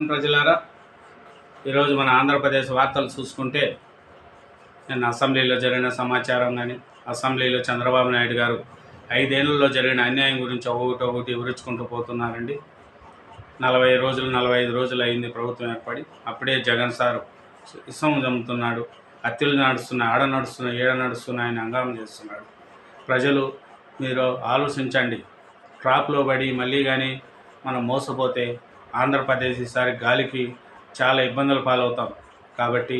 ప్రజలారా ఈరోజు మన ఆంధ్రప్రదేశ్ వార్తలు చూసుకుంటే నిన్న అసెంబ్లీలో జరిగిన సమాచారం కానీ అసెంబ్లీలో చంద్రబాబు నాయుడు గారు ఐదేళ్ళలో జరిగిన అన్యాయం గురించి ఒకటి ఒకటి వివరించుకుంటూ పోతున్నారండి. నలభై రోజులు నలభై ఐదు రోజులు అయింది ప్రభుత్వం ఏర్పడి. అప్పుడే జగన్ సారు ఇసం జమ్ముతున్నాడు హత్యలు నడుస్తున్నాయి ఆడ నడుస్తున్నాయి ఏడ నడుస్తున్నాయి అని హంగామం చేస్తున్నాడు. ప్రజలు మీరు ఆలోచించండి. ట్రాప్లో పడి మళ్ళీ కానీ మనం మోసపోతే ఆంధ్రప్రదేశ్ ఈసారి గాలికి చాలా ఇబ్బందులు పాలవుతాం. కాబట్టి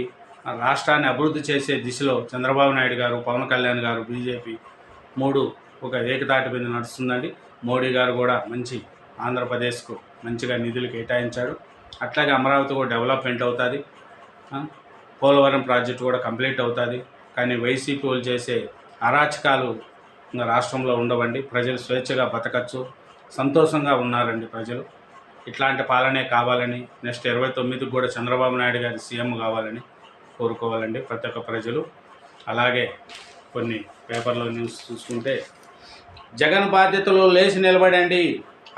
రాష్ట్రాన్ని అభివృద్ధి చేసే దిశలో చంద్రబాబు నాయుడు గారు పవన్ కళ్యాణ్ గారు బీజేపీ మూడు ఒక ఏకతాటి మీద నడుస్తుందండి. మోడీ గారు కూడా మంచి ఆంధ్రప్రదేశ్కు మంచిగా నిధులు కేటాయించాడు. అట్లాగే అమరావతి కూడా డెవలప్మెంట్ అవుతుంది. పోలవరం ప్రాజెక్టు కూడా కంప్లీట్ అవుతుంది. కానీ వైసీపీ వాళ్ళు చేసే అరాచకాలు రాష్ట్రంలో ఉండవండి. ప్రజలు స్వేచ్ఛగా బతకచ్చు. సంతోషంగా ఉన్నారండి ప్రజలు. ఇట్లాంటి పాలనే కావాలని నెక్స్ట్ ఇరవై తొమ్మిదికి కూడా చంద్రబాబు నాయుడు గారి సీఎం కావాలని కోరుకోవాలండి ప్రతి ఒక్క ప్రజలు. అలాగే కొన్ని పేపర్లో న్యూస్ చూసుకుంటే జగన్ బాధ్యతలు లేచి నిలబడండి.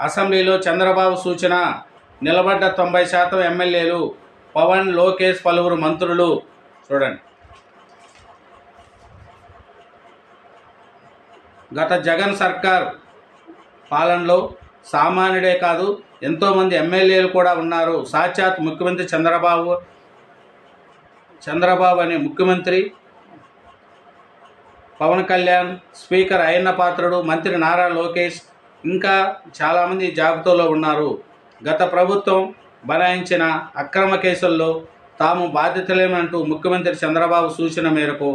అసెంబ్లీలో చంద్రబాబు సూచన నిలబడ్డ తొంభై శాతం ఎమ్మెల్యేలు పవన్ లోకేష్ పలువురు మంత్రులు. చూడండి. గత జగన్ సర్కార్ పాలనలో సామాన్యుడే కాదు ఎంతోమంది ఎమ్మెల్యేలు కూడా ఉన్నారు. సాక్షాత్ ముఖ్యమంత్రి చంద్రబాబు చంద్రబాబు అనే ముఖ్యమంత్రి పవన్ కళ్యాణ్ స్పీకర్ అయ్యన్న పాత్రుడు మంత్రి నారా లోకేష్ ఇంకా చాలామంది జాబితాలో ఉన్నారు. గత ప్రభుత్వం బనాయించిన అక్రమ కేసుల్లో తాము బాధ్యతలేమంటూ ముఖ్యమంత్రి చంద్రబాబు సూచన మేరకు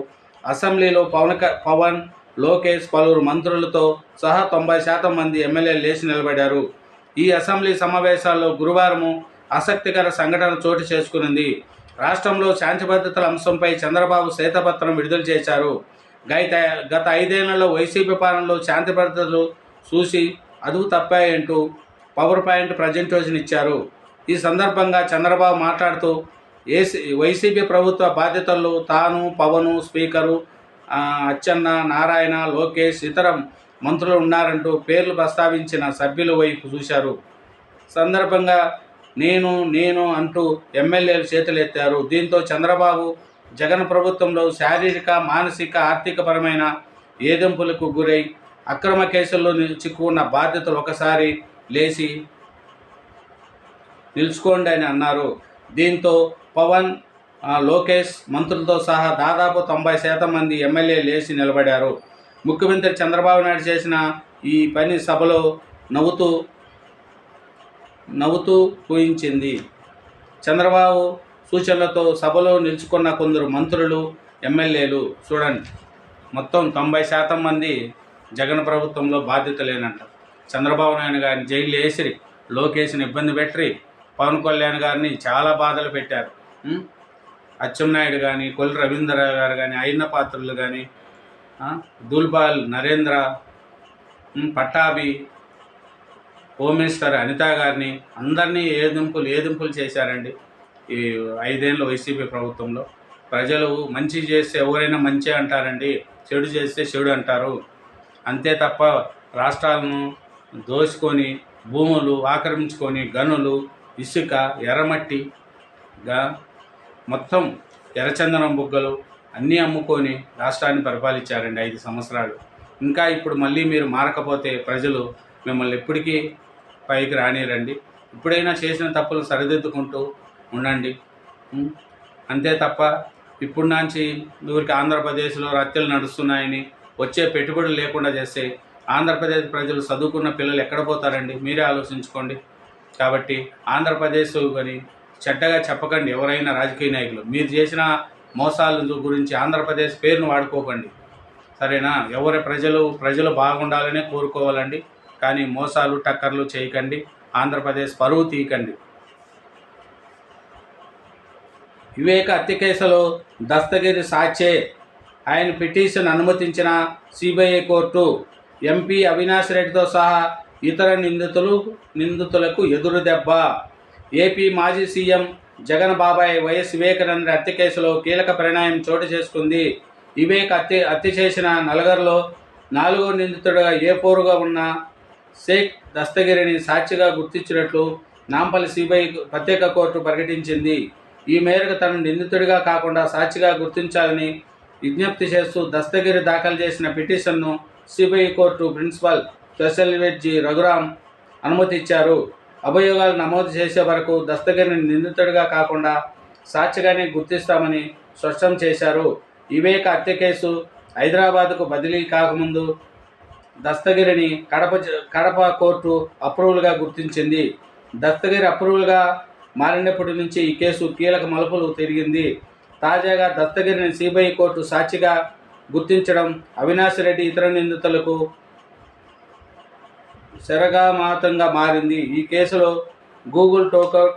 అసెంబ్లీలో పవన్ క- పవన్ లోకేష్ పలువురు మంత్రులతో సహా తొంభై శాతం మంది ఎమ్మెల్యేలు లేచి నిలబడ్డారు ఈ అసెంబ్లీ సమావేశాల్లో గురువారం ఆసక్తికర సంఘటన చోటు చేసుకునింది. రాష్ట్రంలో శాంతి భద్రతల అంశంపై చంద్రబాబు శ్వేతపత్రం విడుదల చేశారు. గత గత ఐదేళ్ళలో వైసీపీ పాలనలో శాంతి భద్రతలు చూసి అదుపు తప్పాయంటూ పవర్ పాయింట్ ప్రజెంటేషన్ ఇచ్చారు. ఈ సందర్భంగా చంద్రబాబు మాట్లాడుతూ ఏసీ వైసీపీ ప్రభుత్వ బాధ్యతల్లో తాను పవను స్పీకరు అచ్చెన్న నారాయణ లోకేష్ ఇతర మంత్రులు ఉన్నారంటూ పేర్లు ప్రస్తావించిన సభ్యుల వైపు చూశారు. సందర్భంగా నేను నేను అంటూ ఎమ్మెల్యేలు చేతులెత్తారు. దీంతో చంద్రబాబు జగన్ ప్రభుత్వంలో శారీరక మానసిక ఆర్థికపరమైన ఏదింపులకు గురై అక్రమ కేసుల్లో చిక్కుకున్న బాధ్యతలు ఒకసారి లేచి నిలుచుకోండి అని అన్నారు. దీంతో పవన్ లోకేష్ మంత్రులతో సహా దాదాపు తొంభై శాతం మంది ఎమ్మెల్యే లేచి నిలబడారు. ముఖ్యమంత్రి చంద్రబాబు నాయుడు చేసిన ఈ పని సభలో నవ్వుతూ నవ్వుతూ పూయించింది చంద్రబాబు సూచనలతో సభలో నిలుచుకున్న కొందరు మంత్రులు ఎమ్మెల్యేలు చూడండి. మొత్తం తొంభై శాతం మంది జగన్ ప్రభుత్వంలో బాధ్యత లేనంట. చంద్రబాబు నాయుడు గారిని జైలు వేసిరి లోకేష్ని ఇబ్బంది పెట్టి పవన్ కళ్యాణ్ గారిని చాలా బాధలు పెట్టారు. అచ్చెన్నాయుడు కానీ కొల్లి రవీంద్ర గారు కానీ అయిన పాత్రలు కానీ దుల్బాల్ నరేంద్ర పట్టాభి ఓమేశ్వర్ అనిత గారిని అందరినీ ఏదింపులు ఏదింపులు చేశారండి ఈ ఐదేళ్ళు వైసీపీ ప్రభుత్వంలో? ప్రజలు మంచి చేస్తే ఎవరైనా మంచి అంటారండి చెడు చేస్తే చెడు అంటారు. అంతే తప్ప రాష్ట్రాలను దోచుకొని భూములు ఆక్రమించుకొని గనులు ఇసుక ఎర్రమట్టిగా మొత్తం ఎర్రచందనం బుగ్గలు అన్నీ అమ్ముకొని రాష్ట్రాన్ని పరిపాలించారండి ఐదు సంవత్సరాలు. ఇంకా ఇప్పుడు మళ్ళీ మీరు మారకపోతే ప్రజలు మిమ్మల్ని ఎప్పటికీ పైకి రానిరండి. ఇప్పుడైనా చేసిన తప్పులు సరిదిద్దుకుంటూ ఉండండి. అంతే తప్ప ఇప్పుడు నుంచి ఊరికి ఆంధ్రప్రదేశ్లో రత్తెలు నడుస్తున్నాయని వచ్చే పెట్టుబడులు లేకుండా చేస్తే ఆంధ్రప్రదేశ్ ప్రజలు చదువుకున్న పిల్లలు ఎక్కడ పోతారండి? మీరే ఆలోచించుకోండి. కాబట్టి ఆంధ్రప్రదేశ్ కానీ చెడ్డగా చెప్పకండి ఎవరైనా రాజకీయ నాయకులు. మీరు చేసిన మోసాల గురించి ఆంధ్రప్రదేశ్ పేరును వాడుకోకండి. సరేనా? ఎవరి ప్రజలు ప్రజలు బాగుండాలనే కోరుకోవాలండి. కానీ మోసాలు టక్కర్లు చేయకండి. ఆంధ్రప్రదేశ్ పరువు తీయకండి. వివేక హత్య కేసులో దస్తగిరి సాచే ఆయన పిటిషన్ అనుమతించిన సిబిఐ కోర్టు ఎంపీ అవినాష్ రెడ్డితో సహా ఇతర నిందితులు నిందితులకు ఎదురు దెబ్బ ఏపీ మాజీ సీఎం జగన్ బాబాయ్ వైఎస్ వివేకానంద హత్య కేసులో కీలక పరిణామం చోటు చేసుకుంది. వివేక్ హత్య హత్య చేసిన నలుగురిలో నాలుగో నిందితుడుగా ఏ పోరుగా ఉన్న షేక్ దస్తగిరిని సాక్షిగా గుర్తించినట్లు నాంపల్లి సిబిఐ ప్రత్యేక కోర్టు ప్రకటించింది. ఈ మేరకు తను నిందితుడిగా కాకుండా సాక్షిగా గుర్తించాలని విజ్ఞప్తి చేస్తూ దస్తగిరి దాఖలు చేసిన పిటిషన్ను CBI court principal special judge Raghuram అనుమతి ఇచ్చారు అభియోగాలు నమోదు చేసే వరకు దస్తగిరిని నిందితుడిగా కాకుండా సాక్షిగానే గుర్తిస్తామని స్పష్టం చేశారు. వివేక హత్య కేసు హైదరాబాద్కు బదిలీ కాకముందు దస్తగిరిని కడప జ- కడప కోర్టు అప్రూవల్గా గుర్తించింది. దస్తగిరి అప్రూవల్గా మారినప్పటి నుంచి ఈ కేసు కీలక మలుపులు తిరిగింది. తాజాగా దస్తగిరిని సిబిఐ కోర్టు సాక్షిగా గుర్తించడం అవినాష్ రెడ్డి ఇతర నిందితులకు శరగామాతంగా మారింది. ఈ కేసులో Google takeout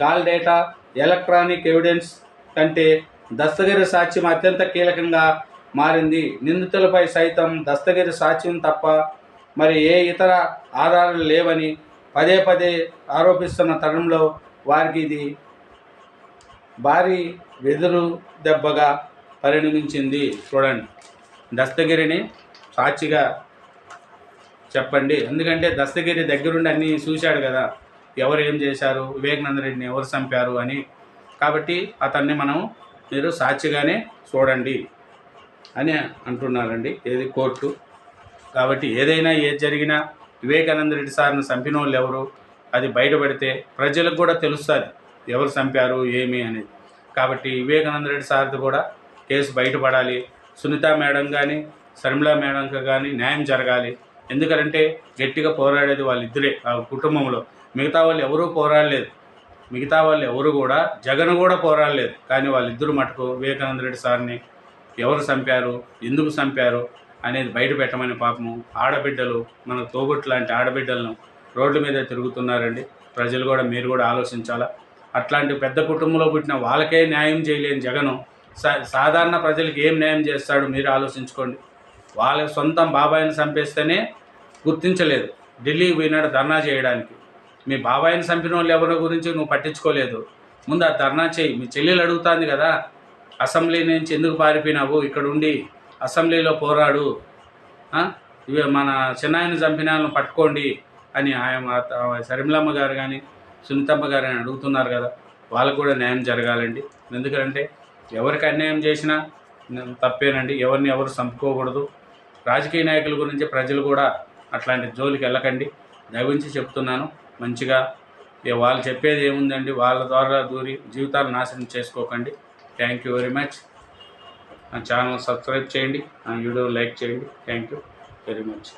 call data electronic evidence కంటే దస్తగిరి సాక్ష్యం అత్యంత కీలకంగా మారింది. నిందితులపై సైతం దస్తగిరి సాక్ష్యం తప్ప మరి ఏ ఇతర ఆధారాలు లేవని పదే పదే ఆరోపిస్తున్న తరుణంలో వారికి ఇది భారీ వెదురు దెబ్బగా పరిణమించింది. చూడండి. దస్తగిరిని సాక్షిగా చెప్పండి. ఎందుకంటే దస్తగిరి దగ్గరుండి అన్నీ చూశాడు కదా. ఎవరు ఏం చేశారు? వివేకానంద రెడ్డిని ఎవరు చంపారు అని. కాబట్టి అతన్ని మనం మీరు సాక్షిగానే చూడండి అని అంటున్నారండి. ఏది కోర్టు. కాబట్టి ఏదైనా ఏది జరిగినా వివేకానంద రెడ్డి సార్ని చంపిన వాళ్ళు ఎవరు? అది బయటపడితే ప్రజలకు కూడా తెలుస్తుంది ఎవరు చంపారు ఏమి అనేది కాబట్టి వివేకానంద రెడ్డి సార్ది కూడా కేసు బయటపడాలి. సునీత మేడం కానీ శర్మిళ మేడంకి కానీ న్యాయం జరగాలి. ఎందుకంటే గట్టిగా పోరాడేది వాళ్ళిద్దరే ఆ కుటుంబంలో. మిగతా వాళ్ళు ఎవరూ పోరాడలేదు. మిగతా వాళ్ళు ఎవరు కూడా జగన్ కూడా పోరాడలేదు. కానీ వాళ్ళిద్దరు మటుకు వివేకానంద రెడ్డి సార్ని ఎవరు చంపారు ఎందుకు చంపారు అనేది బయట పెట్టమని పాపము ఆడబిడ్డలు మన తోబుట్టు లాంటి ఆడబిడ్డలను రోడ్ల మీద తిరుగుతున్నారండి. ప్రజలు కూడా మీరు కూడా ఆలోచించాలా? అట్లాంటి పెద్ద కుటుంబంలో పుట్టిన వాళ్ళకే న్యాయం చేయలేని జగను సా సాధారణ ప్రజలకు ఏం న్యాయం చేస్తాడు మీరు ఆలోచించుకోండి. వాళ్ళ సొంతం బాబాయిని చంపేస్తేనే గుర్తించలేదు. ఢిల్లీకి పోయినాడు ధర్నా చేయడానికి. మీ బాబాయిని చంపిన వాళ్ళు ఎవరి గురించి నువ్వు పట్టించుకోలేదు. ముందు ఆ ధర్నా చేయి. మీ చెల్లెలు అడుగుతుంది కదా అసెంబ్లీ నుంచి ఎందుకు పారిపోయినావు? ఇక్కడ ఉండి అసెంబ్లీలో పోరాడు. ఇవి మన చిన్నాయన చంపిన వాళ్ళని పట్టుకోండి అని ఆయన శర్మిలమ్మ గారు కానీ సునీతమ్మ గారు అని అడుగుతున్నారు కదా వాళ్ళకు కూడా న్యాయం జరగాలండి. ఎందుకంటే ఎవరికి అన్యాయం చేసినా తప్పేనండి. ఎవరిని ఎవరు చంపుకోకూడదు. రాజకీయ నాయకుల గురించి ప్రజలు కూడా అట్లాంటి జోలికి వెళ్ళకండి. దయవించి చెప్తున్నాను మంచిగా ఇక వాళ్ళు చెప్పేది ఏముందండి వాళ్ళ ద్వారా దూరి జీవితాలు నాశనం చేసుకోకండి. థ్యాంక్ యూ వెరీ మచ్ నా ఛానల్ సబ్స్క్రైబ్ చేయండి నా వీడియో లైక్ చేయండి. Thank you very much